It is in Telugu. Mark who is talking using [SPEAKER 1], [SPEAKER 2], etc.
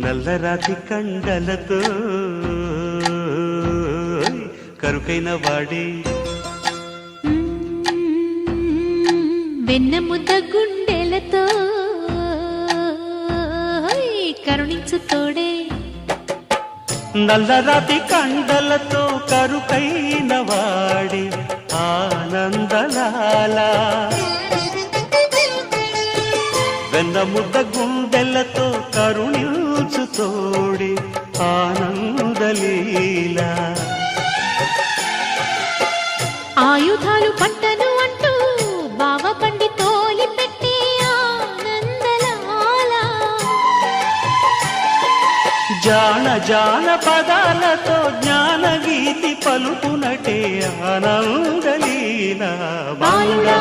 [SPEAKER 1] నల్లరాతి కండలతో కరుకైన వాడే.
[SPEAKER 2] వెన్న ముద్ద గుండెలతో కరుణించు తోడే.
[SPEAKER 1] నల్లరాతి కండలతో కరుకైన వాడే. ఆనందలాల. వెన్న ముద్ద గుండెలతో కరుణించు తోడే ఆనందలీలా
[SPEAKER 2] ఆయుధాలు పట్టను అంటూ బావ పండి తోలి పెట్టే ఆనందలాల
[SPEAKER 1] జాన జాన పదాలతో జ్ఞాన గీతి పలుకునటే ఆనందలీల బాలుడా